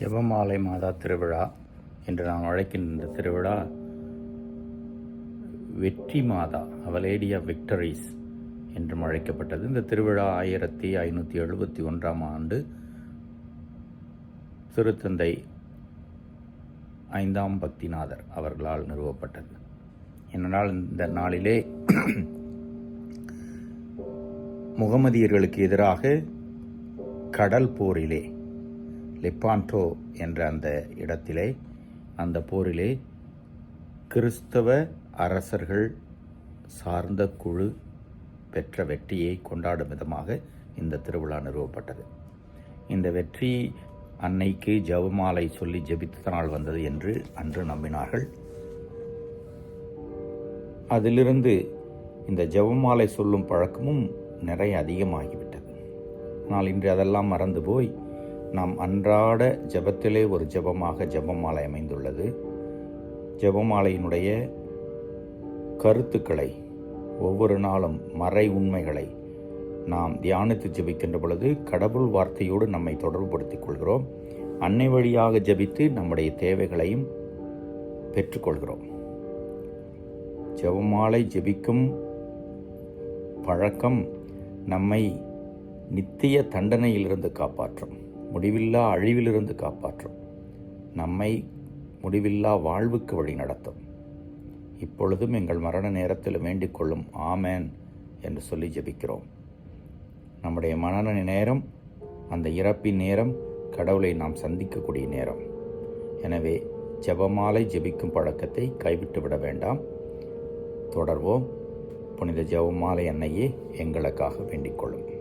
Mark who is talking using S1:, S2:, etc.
S1: ஜபமாலை மாதா திருவிழா என்று நாம் அழைக்கின்ற இந்த திருவிழா வெற்றி மாதா அவலேடியா விக்டரிஸ் என்றும் அழைக்கப்பட்டது. இந்த திருவிழா ஆயிரத்தி ஐநூற்றி எழுபத்தி ஒன்றாம் ஆண்டு திருத்தந்தை ஐந்தாம் பக்திநாதர் அவர்களால் நிறுவப்பட்டது. ஏனென்றால் இந்த நாளிலே முகமதியர்களுக்கு எதிராக கடல் போரிலே லெப்பான்டோ என்ற அந்த இடத்திலே அந்த போரிலே கிறிஸ்தவ அரசர்கள் சார்ந்த குழு பெற்ற வெற்றியை கொண்டாடும் விதமாக இந்த திருவிழா நிறுவப்பட்டது. இந்த வெற்றி அன்னைக்கு ஜெபமாலை சொல்லி ஜெபித்த நாள் வந்தது என்று அன்று நம்பினார்கள். அதிலிருந்து இந்த ஜெபமாலை சொல்லும் பழக்கமும் நிறைய அதிகமாகிவிட்டது. ஆனால் இன்று அதெல்லாம் மறந்து போய் நாம் அன்றாட ஜெபத்திலே ஒரு ஜெபமாக ஜபமாலை அமைந்துள்ளது. ஜெபமாலையினுடைய கருத்துக்களை ஒவ்வொரு நாளும் மறை உண்மைகளை நாம் தியானித்து ஜெபிக்கின்ற பொழுது கடவுள் வார்த்தையோடு நம்மை தொடர்புபடுத்திக் கொள்கிறோம். அன்னை வழியாக ஜெபித்து நம்முடைய தேவைகளையும் பெற்றுக்கொள்கிறோம். ஜெபமாலை ஜெபிக்கும் பழக்கம் நம்மை நித்திய தண்டனையிலிருந்து காப்பாற்றும். முடிவில்லா அழிவிலிருந்து காப்பாற்றும். நம்மை முடிவில்லா வாழ்வுக்கு வழி நடத்தும். இப்பொழுதும் எங்கள் மரண நேரத்தில் வேண்டிக் கொள்ளும் ஆமேன் என்று சொல்லி ஜெபிக்கிறோம். நம்முடைய மரண நேரம் அந்த இறப்பின் நேரம் கடவுளை நாம் சந்திக்கக்கூடிய நேரம். எனவே ஜெபமாலை ஜெபிக்கும் பழக்கத்தை கைவிட்டு விட வேண்டாம். தொடர்வோம். புனித ஜெபமாலை அன்னையே எங்களுக்காக வேண்டிக் கொள்ளும்.